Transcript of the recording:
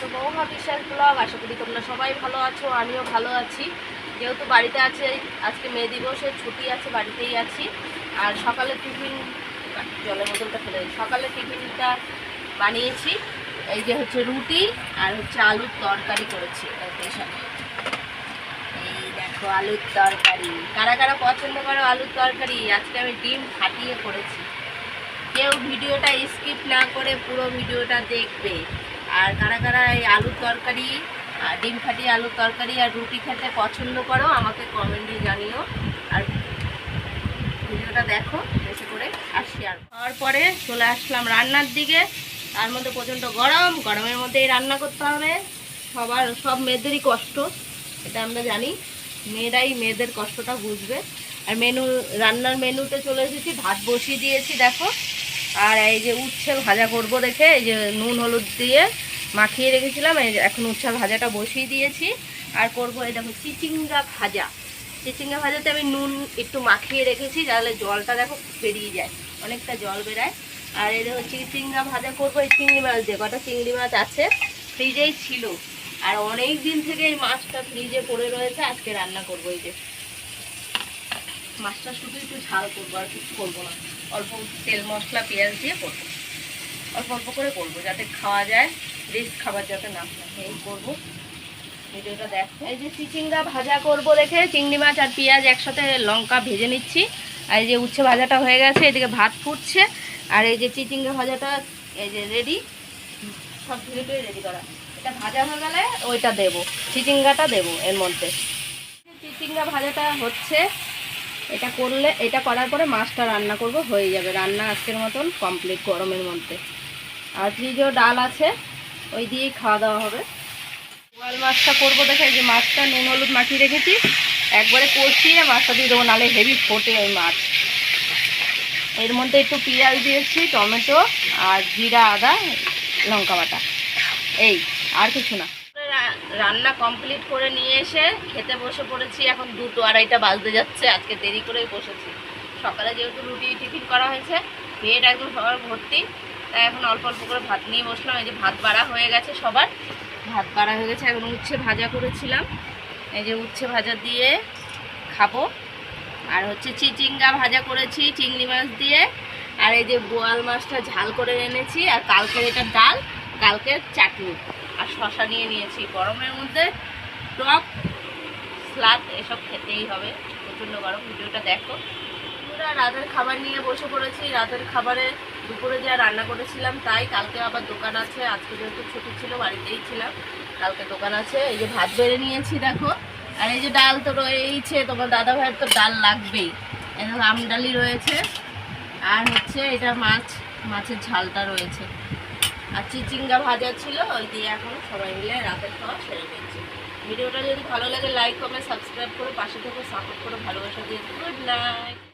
Two মহা বিশ্বাস blog. আশা করি তোমরা সবাই ভালো আছো, আমিও ভালো আছি। যেহেতু বাড়িতে আছে, আজকে মে দিবসের ছুটি আছে, বাড়িতেই আছি। আর সকালে টিফিন, জলের বোতলটা ফেলে। সকালে টিফিনটা বানিয়েছি। এই যে হচ্ছে রুটি আর হচ্ছে আলুর তরকারি করেছি এই দেখো আলুর তরকারি। কারা কারা পছন্দ করো আলুর তরকারি? আজকে আমি ডিম ফাটিয়ে করেছি। কেউ ভিডিওটা স্কিপ না করে পুরো ভিডিওটা দেখবে। আর কারা কারা এই আলুর তরকারি ডিম ফাটিয়ে আলুর তরকারি আর রুটি খেতে পছন্দ করো, আমাকে কমেন্টে জানিও। আর ভিডিওটা দেখো, বেশি করে আর খাওয়ার পরে চলে আসলাম রান্নার দিকে। তার মধ্যে প্রচণ্ড গরম, গরমের মধ্যেই রান্না করতে হবে। সবার, সব মেয়েদেরই কষ্ট, এটা আমরা জানি। মেয়েরাই মেয়েদের কষ্টটা বুঝবে। আর মেনু রান্নার মেনুতে চলে এসেছি, ভাত বসিয়ে দিয়েছি, দেখো। আর এই যে উচ্ছে ভাজা করব দেখে, এই যে নুন হলুদ দিয়ে মাখিয়ে রেখেছিলাম, এই এখন উচ্ছে ভাজাটা বসিয়ে দিয়েছি। আর করব এই দেখো চিচিঙ্গা ভাজা। চিচিঙ্গা ভাজাতে আমি নুন একটু মাখিয়ে রেখেছি, তাহলে জলটা দেখো বেরিয়ে যায়, অনেকটা জল বেরায়। আর এই দেখো চিচিঙ্গা ভাজা করব, এই চিংড়ি মাছ দিয়ে, কটা চিংড়ি মাছ আছে, ফ্রিজেই ছিল। আর অনেক দিন থেকে এই মাছটা ফ্রিজে পড়ে রয়েছে, আজকে রান্না করব এই যে। মাছটা শুধু একটু ঝাল করব, আর কিছু করব না। অল্প তেল মশলা, পেঁয়াজ দিয়ে করব। অল্প অল্প করে করব যাতে খাওয়া যায় রিস্ক খাবার যাতে না এই করব। ভিডিওটা দেখো। এই যে চিচিঙ্গা ভাজা করব দেখে, চিংড়ি মাছ আর পেঁয়াজ একসাথে লঙ্কা ভেজে নিচ্ছি। আর এই যে উচ্ছে ভাজাটা হয়ে গেছে, এদিকে ভাত ফুটছে। আর এই যে চিচিঙ্গা ভাজাটা, এই যে রেডি সব টুয়ে রেডি করা। এটা ভাজা হয়ে গেলে ওইটা দেবো। চিচিঙ্গাটা দেবো এর মধ্যে। চিচিঙ্গা ভাজাটা হচ্ছে এটা করলে, এটা করার পরে মাছটা রান্না করব, হয়ে যাবে রান্না আজকের মতন কমপ্লিট গরমের মধ্যে। আর ফ্রিজেও ডাল আছে, ওই দিয়েই খাওয়া দাওয়া হবে। বোয়াল মাছটা করব দেখে যে মাছটা নুন হলুদ মাখিয়ে রেখেছি, একবারে কষিয়ে মাছটা দিয়ে দেবো নাহলে হেভি ফোটে ওই মাছ। এর মধ্যে একটু পেঁয়াজ দিয়েছি, টমেটো আর জিরা, আদা, লঙ্কা বাটা। এই, আর কিছু না। রান্না কমপ্লিট করে নিয়ে এসে খেতে বসে পড়েছি। এখন দুটো আড়াইটা বাজতে যাচ্ছে, আজকে দেরি করেই বসেছি। সকালে যেহেতু রুটি টিফিন করা হয়েছে পেট একদম সবার ভর্তি, তাই এখন অল্প অল্প করে ভাত নিয়ে বসলাম। এই যে ভাত বাড়া হয়ে গেছে সবার। ভাত বাড়া হয়ে গেছে, এখন উচ্ছে ভাজা করেছিলাম। এই যে উচ্ছে ভাজা দিয়ে খাব। আর হচ্ছে চিচিঙ্গা ভাজা করেছি, চিংড়ি মাছ দিয়ে। আর এই যে বোয়াল মাছটা ঝাল করে এনেছি, আর কালকের এটা ডাল, কালকের চাটনি। আর শশা নিয়ে নিয়েছি। গরমের মধ্যে টক, স্লাদ, এসব খেতেই হবে। প্রচণ্ড গরম, ভিডিওটা দেখো। পুরো রাতের খাবার নিয়ে বসে পড়েছি। রাতের খাবারে দুপুরে যা রান্না করেছিলাম তাই কালকে আবার দোকান আছে। আজকে যেহেতু ছুটি ছিল, বাড়িতেই ছিলাম। কালকে দোকান আছে। এই যে ভাত বেড়ে নিয়েছি, দেখো। আর এই যে ডাল তো রয়েইছে। তোমার দাদা ভাইয়ের তো ডাল লাগবেই। এরকম আমডালি রয়েছে। আর হচ্ছে এটা মাছ, মাছের ঝালটা রয়েছে। আর চিচিঙ্গা ভাজা ছিল, ওই দিয়ে এখন সবাই মিলে রাতের খাওয়া সেরে নিয়েছি। ভিডিওটা যদি ভালো লাগে লাইক কমেন্ট সাবস্ক্রাইব করে পাশে থেকে সাপোর্ট করে ভালোবাসা দিয়ে গুড নাইট